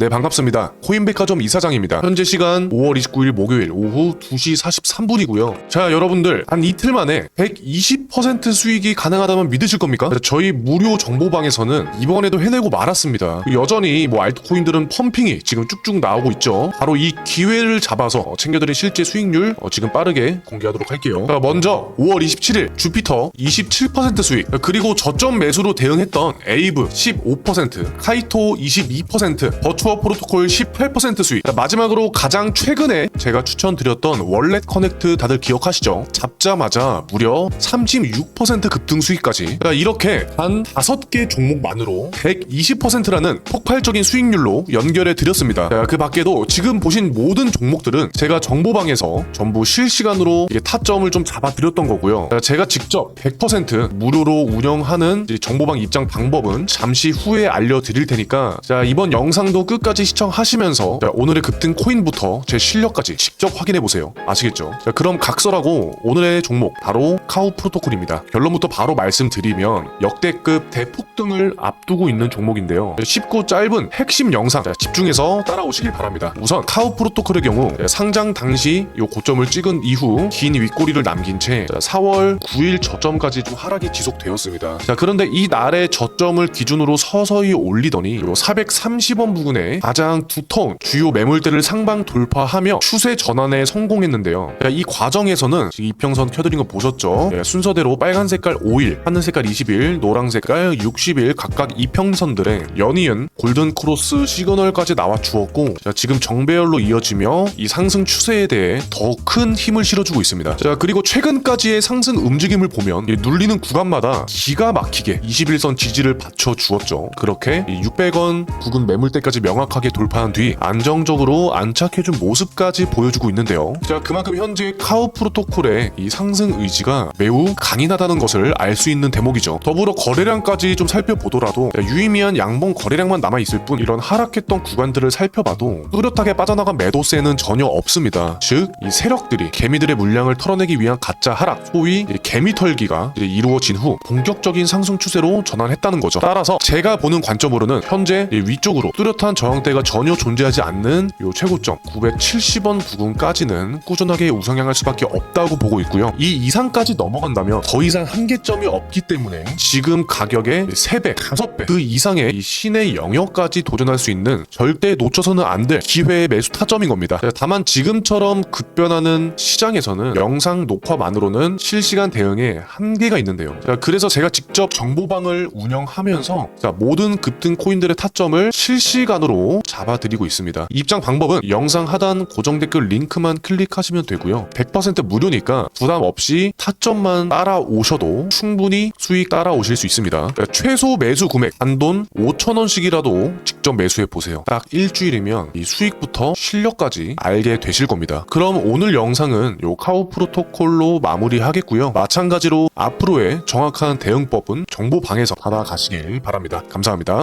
네 반갑습니다. 코인백화점 이사장입니다. 현재 시간 5월 29일 목요일 오후 2시 43분이고요. 자 여러분들 한 이틀 만에 120% 수익이 가능하다면 믿으실 겁니까? 저희 무료 정보방에서는 이번에도 해내고 말았습니다. 여전히 뭐 알트코인들은 펌핑이 지금 쭉쭉 나오고 있죠. 바로 이 기회를 잡아서 챙겨드린 실제 수익률 어, 지금 빠르게 공개하도록 할게요. 자, 먼저 5월 27일 주피터 27% 수익 그리고 저점 매수로 대응했던 에이브 15% 카이토 22% 버추 어 프로토콜 18% 수익 자, 마지막으로 가장 최근에 제가 추천드렸던 월렛 커넥트 다들 기억하시죠? 잡자마자 무려 36% 급등 수익까지 자, 이렇게 단 5개 종목만으로 120%라는 폭발적인 수익률로 연결해 드렸습니다. 자, 그 밖에도 지금 보신 모든 종목들은 제가 정보방에서 전부 실시간으로 타점을 좀 잡아 드렸던 거고요. 자, 제가 직접 100% 무료로 운영하는 이 정보방 입장 방법은 잠시 후에 알려드릴 테니까 자 이번 영상도 끝 까지 시청하시면서 자, 오늘의 급등 코인부터 제 실력까지 직접 확인해 보세요. 아시겠죠? 자, 그럼 각설하고 오늘의 종목 바로 카우 프로토콜입니다. 결론부터 바로 말씀드리면 역대급 대폭등을 앞두고 있는 종목인데요. 쉽고 짧은 핵심 영상 자, 집중해서 따라오시길 바랍니다. 우선 카우 프로토콜의 경우 상장 당시 요 고점을 찍은 이후 긴 윗꼬리를 남긴 채 4월 9일 저점까지 좀 하락이 지속되었습니다. 자 그런데 이 날의 저점을 기준으로 서서히 올리더니 요 430원 부근에 가장 두터운 주요 매물대를 상방 돌파하며 추세 전환에 성공했는데요. 자, 이 과정에서는 이평선 켜드린 거 보셨죠? 예, 순서대로 빨간 색깔 5일, 하늘 색깔 20일, 노랑 색깔 60일 각각 이평선들의 연이은 골든 크로스 시그널까지 나와 주었고 자, 지금 정배열로 이어지며 이 상승 추세에 대해 더 큰 힘을 실어주고 있습니다. 자 그리고 최근까지의 상승 움직임을 보면 이 눌리는 구간마다 기가 막히게 21선 지지를 받쳐 주었죠. 그렇게 600원 부근 매물대까지 명확하게 돌파한 뒤 안정적으로 안착해준 모습까지 보여주고 있는데요. 자 그만큼 현재 카우 프로토콜의 이 상승 의지가 매우 강인하다는 것을 알 수 있는 대목이죠. 더불어 거래량까지 좀 살펴보더라도 유의미한 양봉 거래량만 남아 있을 뿐 이런 하락했던 구간들을 살펴봐도 뚜렷하게 빠져나간 매도세는 전혀 없습니다. 즉 이 세력들이 개미들의 물량을 털어내기 위한 가짜 하락, 소위 이 개미 털기가 이루어진 후 본격적인 상승 추세로 전환했다는 거죠. 따라서 제가 보는 관점으로는 현재 이 위쪽으로 뚜렷한 저항대가 전혀 존재하지 않는 요 최고점 970원 부근까지는 꾸준하게 우상향할 수밖에 없다고 보고 있고요. 이 이상까지 넘어간다면 더 이상 한계점이 없기 때문에 지금 가격의 3배, 5배 그 이상의 이 신의 영역까지 도전할 수 있는 절대 놓쳐서는 안 될 기회의 매수 타점인 겁니다. 다만 지금처럼 급변하는 시장에서는 영상 녹화만으로는 실시간 대응에 한계가 있는데요. 자, 그래서 제가 직접 정보방을 운영하면서 자, 모든 급등 코인들의 타점을 실시간으로 잡아드리고 있습니다. 입장 방법은 영상 하단 고정 댓글 링크만 클릭하시면 되고요. 100% 무료니까 부담 없이 타점만 따라오셔도 충분히 수익 따라오실 수 있습니다. 그러니까 최소 매수 금액 한돈 5천원씩이라도 직접 매수해 보세요. 딱 일주일이면 이 수익부터 실력까지 알게 되실 겁니다. 그럼 오늘 영상은 요 카우 프로토콜로 마무리하겠고요. 마찬가지로 앞으로의 정확한 대응법은 정보방에서 받아가시길 바랍니다. 감사합니다.